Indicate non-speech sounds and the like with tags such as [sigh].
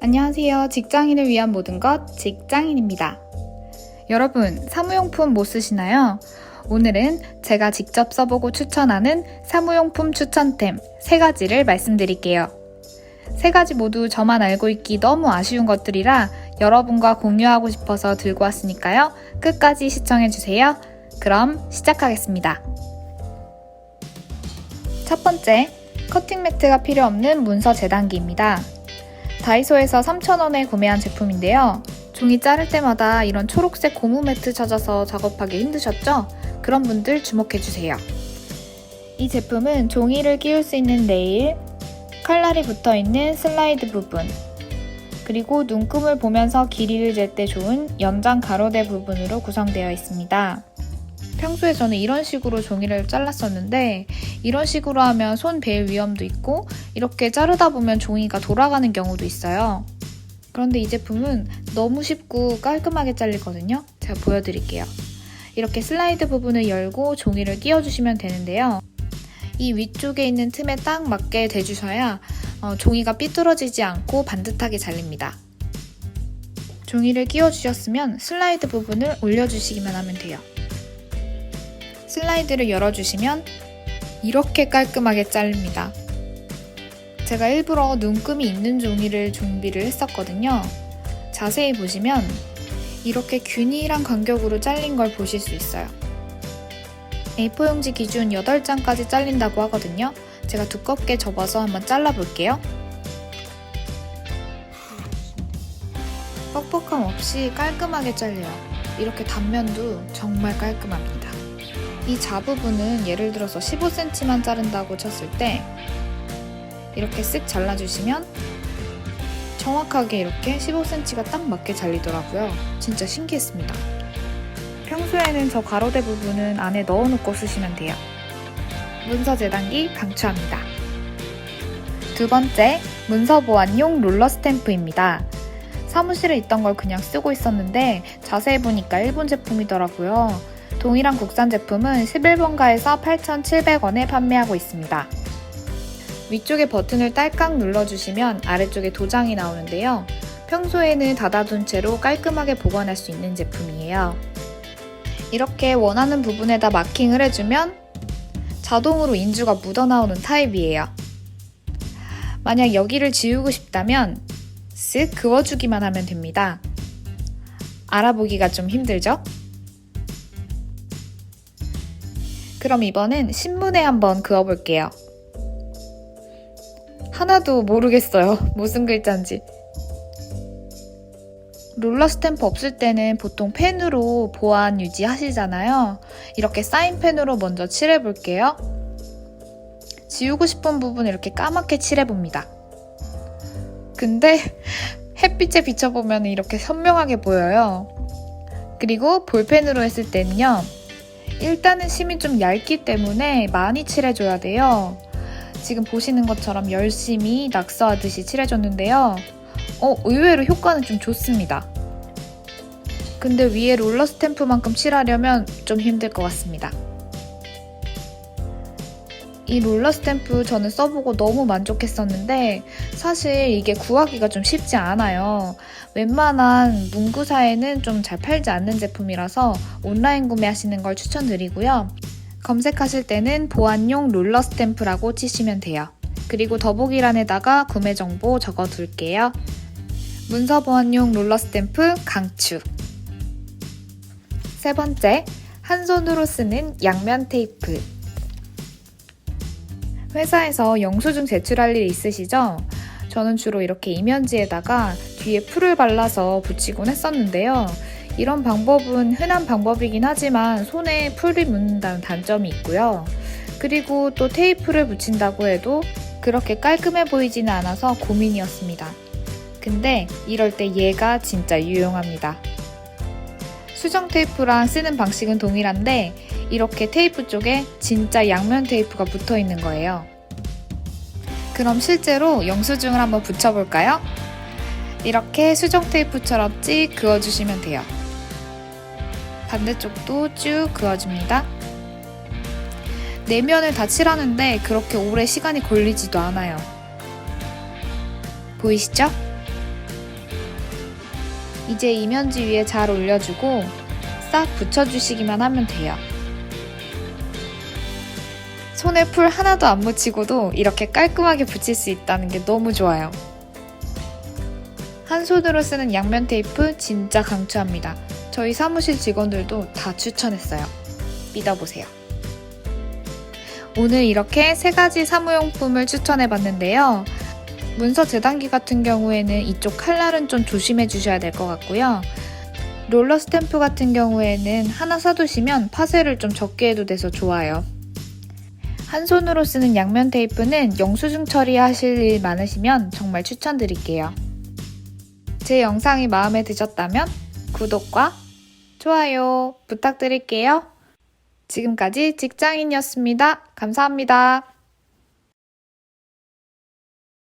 안녕하세요. 직장인을 위한 모든 것 직장인입니다. 여러분, 사무용품 뭐 쓰시나요? 오늘은 제가 직접 써보고 추천하는 사무용품 추천템 세 가지를 말씀드릴게요. 세 가지 모두 저만 알고 있기 너무 아쉬운 것들이라 여러분과 공유하고 싶어서 들고 왔으니까요. 끝까지 시청해주세요. 그럼 시작하겠습니다. 첫 번째, 커팅 매트가 필요 없는 문서 재단기입니다. 다이소에서 3,000원에 구매한 제품인데요. 종이 자를 때마다 이런 초록색 고무 매트 찾아서 작업하기 힘드셨죠? 그런 분들 주목해주세요. 이 제품은 종이를 끼울 수 있는 레일, 칼날이 붙어 있는 슬라이드 부분, 그리고 눈금을 보면서 길이를 잴 때 좋은 연장 가로대 부분으로 구성되어 있습니다. 평소에 저는 이런 식으로 종이를 잘랐었는데 이런 식으로 하면 손 베일 위험도 있고 이렇게 자르다 보면 종이가 돌아가는 경우도 있어요. 그런데 이 제품은 너무 쉽고 깔끔하게 잘리거든요. 제가 보여드릴게요. 이렇게 슬라이드 부분을 열고 종이를 끼워주시면 되는데요. 이 위쪽에 있는 틈에 딱 맞게 대주셔야 어, 종이가 삐뚤어지지 않고 반듯하게 잘립니다. 종이를 끼워주셨으면 슬라이드 부분을 올려주시기만 하면 돼요. 슬라이드를 열어주시면 이렇게 깔끔하게 잘립니다. 제가 일부러 눈금이 있는 종이를 준비를 했었거든요. 자세히 보시면 이렇게 균일한 간격으로 잘린 걸 보실 수 있어요. A4 용지 기준 8장까지 잘린다고 하거든요. 제가 두껍게 접어서 한번 잘라볼게요. 뻑뻑함 없이 깔끔하게 잘려요. 이렇게 단면도 정말 깔끔합니다. 이 자부분은 예를 들어서 15cm만 자른다고 쳤을 때 이렇게 쓱 잘라주시면 정확하게 이렇게 15cm가 딱 맞게 잘리더라고요. 진짜 신기했습니다. 평소에는 저 가로대 부분은 안에 넣어놓고 쓰시면 돼요. 문서 재단기 강추합니다. 두 번째, 문서 보안용 롤러 스탬프입니다. 사무실에 있던 걸 그냥 쓰고 있었는데 자세히 보니까 일본 제품이더라고요. 동일한 국산 제품은 11번가에서 8,700원에 판매하고 있습니다. 위쪽에 버튼을 딸깍 눌러주시면 아래쪽에 도장이 나오는데요. 평소에는 닫아둔 채로 깔끔하게 보관할 수 있는 제품이에요. 이렇게 원하는 부분에다 마킹을 해주면 자동으로 인주가 묻어나오는 타입이에요. 만약 여기를 지우고 싶다면 쓱 그어주기만 하면 됩니다. 알아보기가 좀 힘들죠? 그럼 이번엔 신문에 한번 그어볼게요. 하나도 모르겠어요. [laughs] 무슨 글자인지. 롤러 스탬프 없을 때는 보통 펜으로 보안 유지하시잖아요. 이렇게 사인펜으로 먼저 칠해볼게요. 지우고 싶은 부분 이렇게 까맣게 칠해봅니다. 근데 [laughs] 햇빛에 비춰보면 이렇게 선명하게 보여요. 그리고 볼펜으로 했을 때는요. 일단은 심이 좀 얇기 때문에 많이 칠해줘야 돼요. 지금 보시는 것처럼 열심히 낙서하듯이 칠해줬는데요. 어, 의외로 효과는 좀 좋습니다. 근데 위에 롤러 스탬프만큼 칠하려면 좀 힘들 것 같습니다. 이 롤러 스탬프 저는 써보고 너무 만족했었는데 사실 이게 구하기가 좀 쉽지 않아요. 웬만한 문구사에는 좀 잘 팔지 않는 제품이라서 온라인 구매하시는 걸 추천드리고요. 검색하실 때는 보안용 롤러 스탬프라고 치시면 돼요. 그리고 더보기란에다가 구매 정보 적어 둘게요. 문서 보안용 롤러 스탬프 강추. 세 번째, 한 손으로 쓰는 양면 테이프. 회사에서 영수증 제출할 일 있으시죠? 저는 주로 이렇게 이면지에다가 뒤에 풀을 발라서 붙이곤 했었는데요. 이런 방법은 흔한 방법이긴 하지만 손에 풀이 묻는다는 단점이 있고요. 그리고 또 테이프를 붙인다고 해도 그렇게 깔끔해 보이지는 않아서 고민이었습니다. 근데 이럴 때 얘가 진짜 유용합니다. 수정 테이프랑 쓰는 방식은 동일한데 이렇게 테이프 쪽에 진짜 양면 테이프가 붙어 있는 거예요. 그럼 실제로 영수증을 한번 붙여볼까요? 이렇게 수정 테이프처럼 찍 그어주시면 돼요. 반대쪽도 쭉 그어줍니다. 내면을 다 칠하는데 그렇게 오래 시간이 걸리지도 않아요. 보이시죠? 이제 이면지 위에 잘 올려주고 싹 붙여주시기만 하면 돼요. 손에 풀 하나도 안 묻히고도 이렇게 깔끔하게 붙일 수 있다는 게 너무 좋아요. 한 손으로 쓰는 양면 테이프 진짜 강추합니다. 저희 사무실 직원들도 다 추천했어요. 믿어보세요. 오늘 이렇게 세 가지 사무용품을 추천해 봤는데요. 문서 재단기 같은 경우에는 이쪽 칼날은 좀 조심해 주셔야 될 것 같고요. 롤러 스탬프 같은 경우에는 하나 사두시면 파쇄를 좀 적게 해도 돼서 좋아요. 한 손으로 쓰는 양면 테이프는 영수증 처리하실 일 많으시면 정말 추천드릴게요. 제 영상이 마음에 드셨다면 구독과 좋아요 부탁드릴게요. 지금까지 직장인이었습니다. 감사합니다.